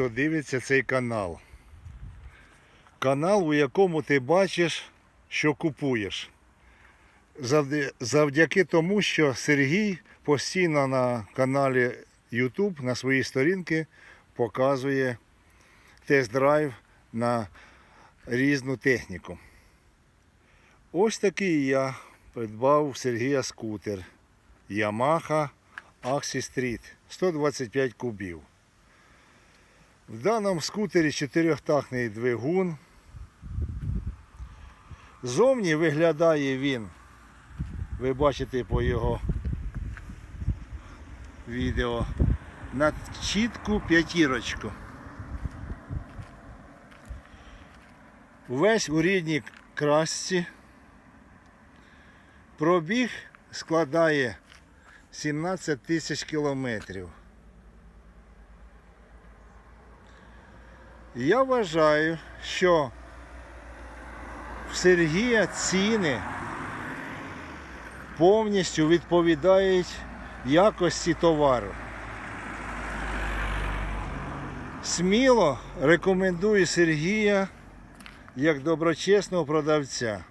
хто дивиться цей канал. Канал, у якому ти бачиш, що купуєш. Завдяки тому, що Сергій постійно на каналі YouTube на своїй сторінці показує тест-драйв на різну техніку. Ось такий я придбав Сергія скутер Yamaha Axi Street 125 кубів. В даному скутері чотирьохтахний двигун. Зовні виглядає він, ви бачите по його відео, на чітку п'ятірочку. Весь у рідній красці. Пробіг складає 17 тисяч кілометрів. Я вважаю, що в Сергія ціни повністю відповідають якості товару. Сміло рекомендую Сергія як доброчесного продавця.